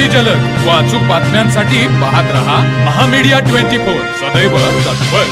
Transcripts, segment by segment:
अति जलद. व अचूक बातम्यांसाठी पाहत रहा महामीडिया ट्वेंटी फोर. सदैव तत्पर.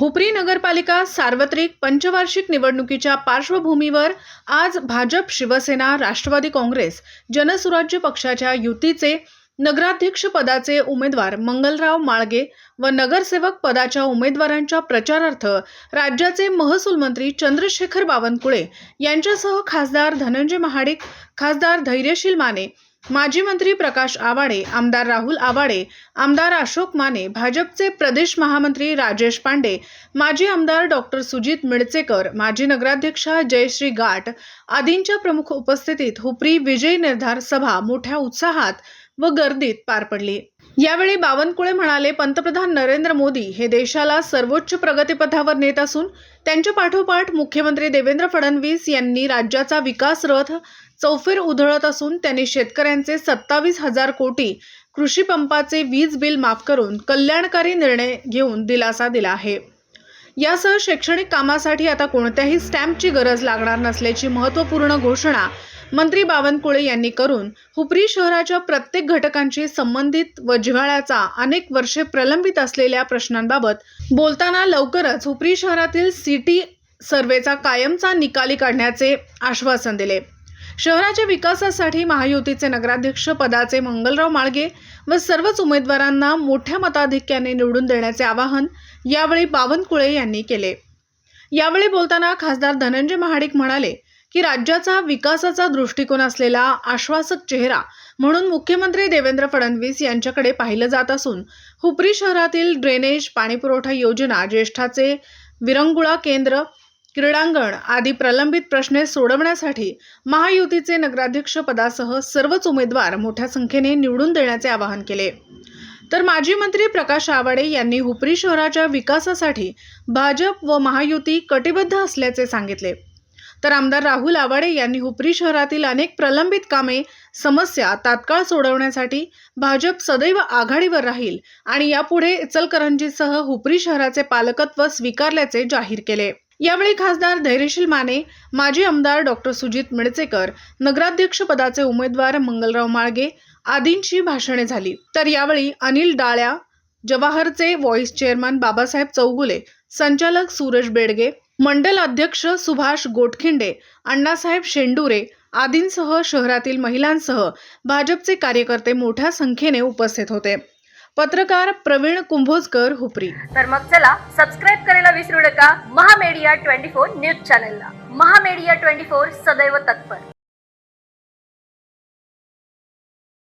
हुपरी नगरपालिका सार्वत्रिक पंचवार्षिक निवडणुकीच्या पार्श्वभूमीवर आज भाजप शिवसेना राष्ट्रवादी काँग्रेस जनसुराज्य पक्षाच्या युतीचे नगराध्यक्ष पदाचे उमेदवार मंगलराव माळगे व नगरसेवक पदाच्या उमेदवारांच्या प्रचारार्थ राज्याचे महसूल मंत्री चंद्रशेखर बावनकुळे यांच्यासह खासदार धनंजय महाडिक खासदार धैर्यशील माने माजी मंत्री प्रकाश आवाडे आमदार राहुल आवाडे आमदार अशोक माने भाजपचे प्रदेश महामंत्री राजेश पांडे माजी आमदार डॉक्टर सुजित मिळचेकर माजी नगराध्यक्षा जयश्री गाठ आदींच्या प्रमुख उपस्थितीत हुपरी विजय निर्धार सभा मोठ्या उत्साहात व गर्दीत पार पडली. यावेळी बावनकुळे म्हणाले पंतप्रधान नरेंद्र मोदी हे देशाला सर्वोच्च प्रगतीपथावर नेत असून त्यांच्या पाठोपाठ मुख्यमंत्री देवेंद्र फडणवीस यांनी राज्याचा विकास रथ चौफेर उधळत असून त्यांनी शेतकऱ्यांचे सत्तावीस हजार कोटी कृषी पंपाचे वीज बिल माफ करून कल्याणकारी निर्णय घेऊन दिलासा दिला आहे. यासह शैक्षणिक कामासाठी आता कोणत्याही स्टॅम्पची गरज लागणार नसल्याची महत्त्वपूर्ण घोषणा मंत्री बावनकुळे यांनी करून हुपरी शहराच्या प्रत्येक घटकांशी संबंधित व जिव्हाळ्याचा अनेक वर्षे प्रलंबित असलेल्या प्रश्नांबाबत बोलताना लवकरच हुपरी शहरातील सिटी सर्वेचा कायमचा निकाली काढण्याचे आश्वासन दिले. शहराच्या विकासासाठी महायुतीचे नगराध्यक्ष पदाचे मंगलराव माळगे व सर्वच उमेदवारांना मोठ्या मताधिक्याने निवडून देण्याचे आवाहन यावेळी बावनकुळे यांनी केले. यावेळी बोलताना खासदार धनंजय महाडिक म्हणाले की राज्याचा विकासाचा दृष्टिकोन असलेला आश्वासक चेहरा म्हणून मुख्यमंत्री देवेंद्र फडणवीस यांच्याकडे पाहिलं जात असून हुपरी शहरातील ड्रेनेज पाणीपुरवठा योजना ज्येष्ठाचे विरंगुळा केंद्र क्रीडांगण आदी प्रलंबित प्रश्ने सोडवण्यासाठी महायुतीचे नगराध्यक्ष पदासह सर्वच उमेदवार मोठ्या संख्येने निवडून देण्याचे आवाहन केले. तर माजी मंत्री प्रकाश आवाडे यांनी हुपरी शहराच्या विकासासाठी भाजप व महायुती कटिबद्ध असल्याचे सांगितले. तर आमदार राहुल आवाडे यांनी हुपरी शहरातील अनेक प्रलंबित कामे समस्या तात्काळ सोडवण्यासाठी भाजप सदैव आघाडीवर राहील आणि यापुढे इचलकरंजीसह हुपरी शहराचे पालकत्व स्वीकारल्याचे जाहीर केले. यावेळी खासदार धैर्यशील माने माजी आमदार डॉक्टर सुजित मिडचेकर नगराध्यक्ष पदाचे उमेदवार मंगलराव माळगे आदींची भाषणे झाली. तर यावेळी अनिल डाळ्या जवाहरचे व्हॉइस चेअरमन बाबासाहेब चौगुले संचालक सूरज बेडगे मंडल अध्यक्ष सुभाष गोटखिंडे अण्णासाहेब शेंडुरे आदींसह शहरातील महिलांसह भाजपचे कार्यकर्ते मोठ्या संख्येने उपस्थित होते. पत्रकार प्रवीण कुंभोजकर हुपरी. तर मग चला सबस्क्राईब करायला विसरू नका. महामेडिया ट्वेंटी फोर न्यूज चॅनलला. महामेडिया ट्वेंटी फोर सदैव तत्पर.